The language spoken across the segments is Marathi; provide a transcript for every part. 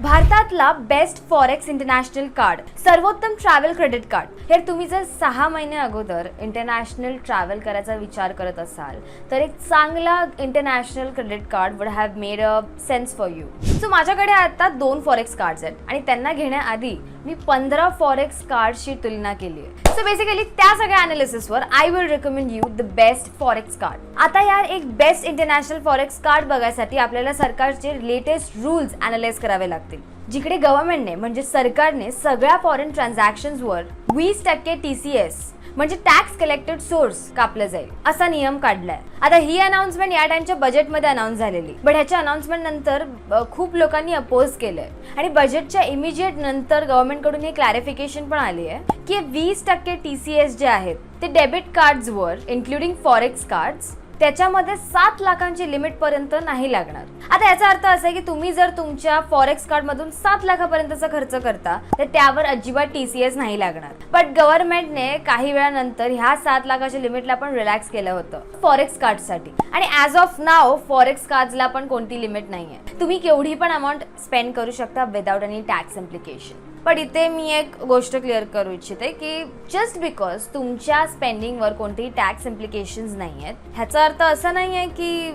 भारतातला बेस्ट फॉरेक्स इंटरनॅशनल कार्ड सर्वोत्तम ट्रॅव्हल क्रेडिट कार्ड हे तुम्ही जर सहा महिने अगोदर इंटरनॅशनल ट्रॅव्हल करायचा विचार करत असाल तर एक चांगला international credit card would have made a sense for you so माझ्याकडे आता दोन फॉरेक्स कार्ड्स आहेत. आणि त्यांना घेण्याआधी मी पंधरा फॉरेक्स कार्डशी तुलना केली आहे. सो बेसिकली त्या सगळ्या अनालिसिसवर I will recommend you the best forex card आता यार एक बेस्ट इंटरनॅशनल फॉरेक्स कार्ड बघायसाठी आपल्याला सरकारचे लेटेस्ट रूल्स अनालाइज करावे लागतील. जिकडे गव्हर्नमेंटने म्हणजे सरकारने सगळ्या फॉरेन ट्रान्झॅक्शन्सवर वीस टक्के टी सी एस म्हणजे टॅक्स कलेक्टेड सोर्स कापलं जाईल असा नियम काढलाय. आता ही अनाउन्समेंट या टाइमच्या बजेटमध्ये अनाऊन्स झालेली. बट ह्याच्या अनाउन्समेंट नंतर खूप लोकांनी अपोज केलंय. आणि बजेटच्या इमिजिएट नंतर गव्हर्नमेंटकडून हे क्लॅरिफिकेशन पण आली आहे की वीस टक्के टी सी एस जे आहेत ते डेबिट कार्ड्सवर इन्क्लुडिंग फॉरेक्स कार्ड्स त्याच्यामध्ये सात लाखांची लिमिट पर्यंत नाही लागणार. आता याचा अर्थ असा आहे की तुम्ही जर तुमच्या फॉरेक्स कार्ड मधून सात लाखापर्यंतचा खर्च करता तर त्यावर अजिबात टीसीएस नाही लागणार. बट गव्हर्नमेंटने काही वेळानंतर ह्या सात लाखाच्या लिमिटला पण रिलॅक्स केलं होतं फॉरेक्स कार्डसाठी आणि ॲज ऑफ नाव फॉरेक्स कार्डला पण कोणती लिमिट नाहीये. तुम्ही केवढी पण अमाऊंट स्पेंड करू शकता विदाउट एनी टॅक्स इम्प्लिकेशन पण इथे मी एक गोष्ट क्लिअर करू इच्छिते की जस्ट बिकॉज तुमच्या स्पेंडिंगवर कोणतेही टॅक्स इम्प्लिकेशन्स नाही आहेत ह्याचा अर्थ असा नाही आहे की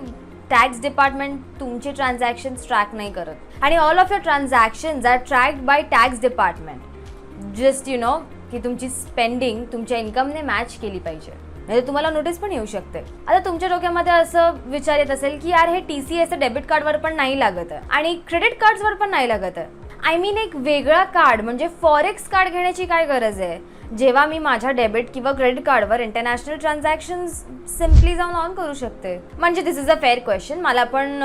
टॅक्स डिपार्टमेंट तुमचे ट्रान्झॅक्शन ट्रॅक नाही करत. आणि all of your transactions are tracked by tax department just you know की तुमची स्पेंडिंग तुमच्या इन्कमने मॅच केली पाहिजे. नाही तर तुम्हाला नोटीस पण येऊ शकते. आता तुमच्या डोक्यामध्ये असं विचार येत असेल की यार हे टी सी एस डेबिट कार्डवर पण नाही लागत आहे. आणि क्रेडिट कार्ड्सवर पण नाही लागत आहे. आय मीन एक वेगळा कार्ड म्हणजे फॉरेक्स कार्ड घेण्याची काय गरज आहे? जेव्हा मी माझ्या डेबिट किंवा क्रेडिट कार्डवर इंटरनॅशनल ट्रान्झॅक्शन सिम्पली जाऊन ऑन करू शकते. म्हणजे this is a fair question मला पण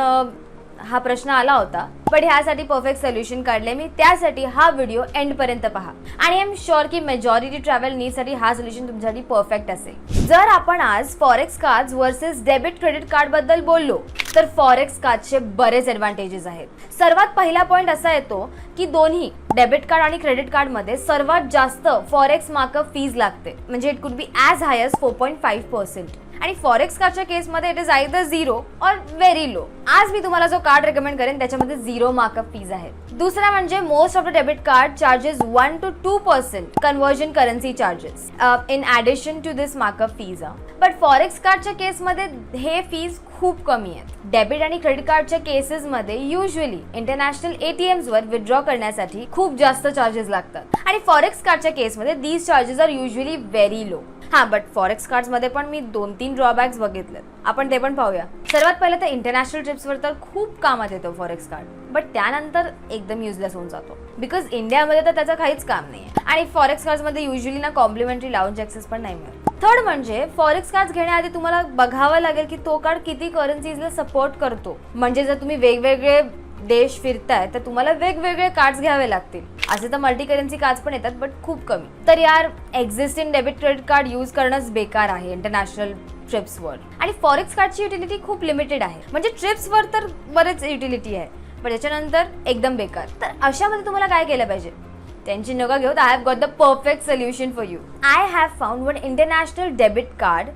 हा प्रश्न आला होता. पण ह्यासाठी परफेक्ट सोल्युशन काढले मी. त्यासाठी हा व्हिडिओ एंड पर्यंत पहा. आणि आय एम शुअर की मेजॉरिटी ट्रॅव्हल नीडसाठी हा सोल्युशन तुमच्यासाठी परफेक्ट असेल. जर आपण आज forex card versus debit credit कार्डबद्दल बोललो तर फॉरेक्स कार्डचे बरेच ऍडव्हान्टेजेस आहेत. सर्वात पहिला पॉईंट असा येतो की दोन्ही डेबिट कार्ड आणि क्रेडिट कार्डमध्ये सर्वात जास्त फॉरेक्स मार्कअप फीज लागते. म्हणजे it could be as high four point five percent आणि फॉरेक्स कार्डच्या केसमध्ये it is I the zero or very low आज मी तुम्हाला जो कार्ड रेकमेंड करेन त्याच्यामध्ये झिरो मार्कअप फीज आहे दुसरा म्हणजे most of the debit card charges one two two percent conversion currency charges in addition to this markup fees but forex कार्डच्या केसमध्ये हे फीज खूप कमी आहेत. डेबिट आणि क्रेडिट कार्डच्या केसेसमध्ये युजली इंटरनॅशनल एटीएम्सवर विथड्रॉ करण्यासाठी खूप जास्त चार्जेस लागतात. आणि फॉरेक्स कार्डच्या केसमध्ये these charges are usually very low हा बट फॉरेक्स कार्ड्समध्ये पण मी दोन तीन ड्रॉबॅक्स बघितलेत. आपण ते पण पाहूया. सर्वात पहिलं तर इंटरनॅशनल ट्रिप्सवर तर खूप कामात येतो फॉरेक्स कार्ड बट त्यानंतर एकदम युजलेस होऊन जातो. बिकॉज इंडियामध्ये तर त्याचं काहीच काम नाही आहे आणि फॉरेक्स कार्ड्समध्ये युजली ना कॉम्प्लिमेंटरी लाऊंज ॲक्सेस पण नाही मिळत. थर्ड म्हणजे फॉरेक्स कार्ड घेण्याआधी तुम्हाला बघावं लागेल की तो कार्ड किती करन्सीजला सपोर्ट करतो. म्हणजे जर तुम्ही वेगवेगळे देश फिरताय तर तुम्हाला वेगवेगळे कार्ड्स घ्यावे लागतील. असे तर मल्टी करन्सी कार्ड्स पण येतात बट खूप कमी. तर यार existing debit credit card use करणंच बेकार आहे इंटरनॅशनल ट्रिप्सवर आणि फॉरेक्स कार्डची युटिलिटी खूप लिमिटेड आहे. म्हणजे ट्रिप्सवर तर बरेच युटिलिटी आहे पण त्याच्यानंतर एकदम बेकार. तर अशामध्ये तुम्हाला काय केलं पाहिजे? त्यांची नका घेऊ I have got the perfect solution for you I have found one international debit card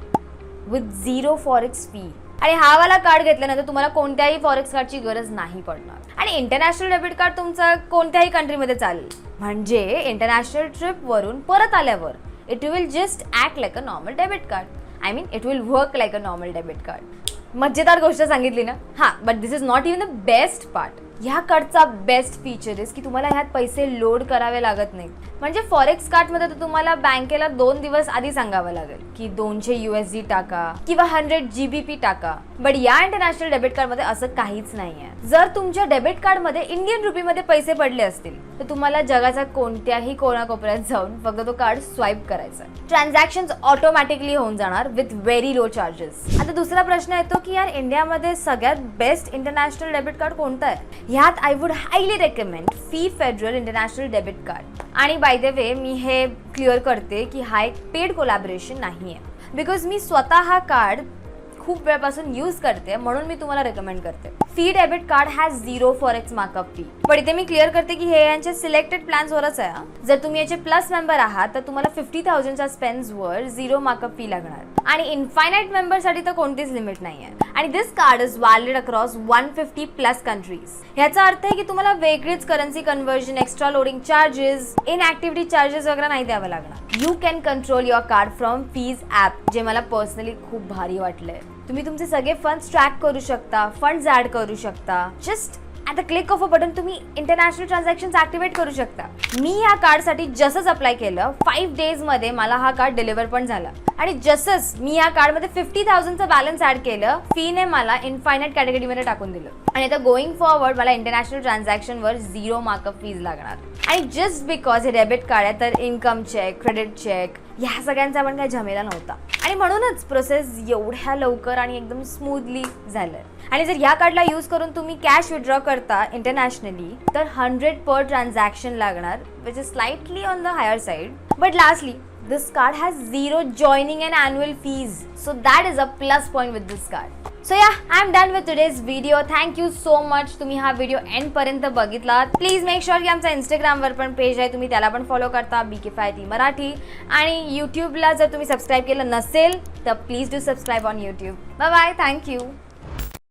with zero forex fee आणि हा वाला कार्ड घेतल्यानंतर तुम्हाला कोणत्याही फॉरेक्स कार्डची गरज नाही पडणार. आणि इंटरनॅशनल डेबिट कार्ड तुमचा कोणत्याही कंट्रीमध्ये चालेल. म्हणजे इंटरनॅशनल ट्रिपवरून परत आल्यावर it will just act like a normal debit card I mean it will work like a normal debit card मजेदार गोष्ट सांगितली ना? हा but this is not even the best part ह्या कार्डचा बेस्ट फीचर इज की तुम्हाला ह्यात पैसे लोड करावे लागत नाहीत. म्हणजे फॉरेक्स कार्डमध्ये तर तुम्हाला बँकेला दोन दिवस आधी सांगावं लागेल की दोनशे युएसडी टाका किंवा हंड्रेड जी बी पी टाका. बट या इंटरनॅशनल डेबिट कार्डमध्ये असं काहीच नाही आहे जर तुमच्या डेबिट कार्डमध्ये इंडियन रुपीमध्ये पैसे पडले असतील तर तुम्हाला जगाच्या कोणत्याही कोणाकोपऱ्यात जाऊन फक्त तो कार्ड स्वाईप करायचा ट्रान्झॅक्शन ऑटोमॅटिकली होऊन जाणार विथ व्हेरी लो चार्जेस आता दुसरा प्रश्न येतो की यार इंडियामध्ये सगळ्यात बेस्ट इंटरनॅशनल डेबिट कार्ड कोणतं आहे? ह्यात I would highly recommend Fi Federal international debit card आणि बाय द वे मी हे क्लिअर करते की हा एक पेड कोलॅबरेशन नाही आहे बिकॉज मी स्वतः हा कार्ड खूप वेळापासून यूज करते म्हणून मी तुम्हाला रेकमेंड करते. Fi debit card has zero forex markup fee पण इथे मी क्लिअर करते की हे यांच्या सिलेक्टेड प्लॅन्सवरच आहे जर तुम्ही याचे प्लस मेंबर आहात तर तुम्हाला फिफ्टी थाउजंडच्या स्पेन्सवर झिरो मार्कअप फी लागणार. आणि इन्फायनाईट मेंबरसाठी तर कोणतीच लिमिट नाही आहे आणि this card is valid across one fifty plus countries ह्याचा अर्थ आहे की तुम्हाला वेगळीच currency conversion extra loading charges in activity charges वगैरे नाही द्यावं लागणार. You can control your card from Fi's app जे मला पर्सनली खूप भारी वाटलंय. तुम्ही तुमचे सगळे फंड्स ट्रॅक करू शकता फंड्स ॲड करू शकता. Just at the click of a button तुम्ही इंटरनॅशनल ट्रान्झॅक्शन ॲक्टिवेट करू शकता. मी या कार्डसाठी जसंच अप्लाय केलं. फाईव्ह डेजमध्ये मला हा कार्ड डिलिव्हर पण झाला. आणि जसंच मी या कार्डमध्ये फिफ्टी थाउजंडचं बॅलन्स ॲड केलं. फीने मला इनफायनाईट कॅटेगरीमध्ये टाकून दिलं. आणि आता गोईंग फॉरवर्ड मला इंटरनॅशनल ट्रान्झॅक्शनवर झिरो मार्कअप फीज लागणार. आणि जस्ट बिकॉज हे डेबिट कार्ड आहे तर इन्कम चेक क्रेडिट चेक ह्या सगळ्यांचा पण काही झमेला नव्हता. आणि म्हणूनच प्रोसेस एवढ्या लवकर आणि एकदम स्मूथली झालं आणि जर ह्या कार्डला यूज करून तुम्ही कॅश विड्रॉ करता इंटरनॅशनली तर हंड्रेड पर ट्रान्झॅक्शन लागणार which is slightly on the higher side but lastly this card has zero joining and annual fees so that is a plus point with this card so yeah I am done with today's video thank you so तुम्ही हा व्हिडिओ एंडपर्यंत बघितला. प्लीज मेक शुअर की आमचा इंस्टाग्रामवर पण पेज आहे. तुम्ही त्याला पण फॉलो करता. बी के फाय ती मराठी आणि यूट्यूबला जर तुम्ही सबस्क्राईब केलं नसेल तर please do subscribe on YouTube bye bye thank you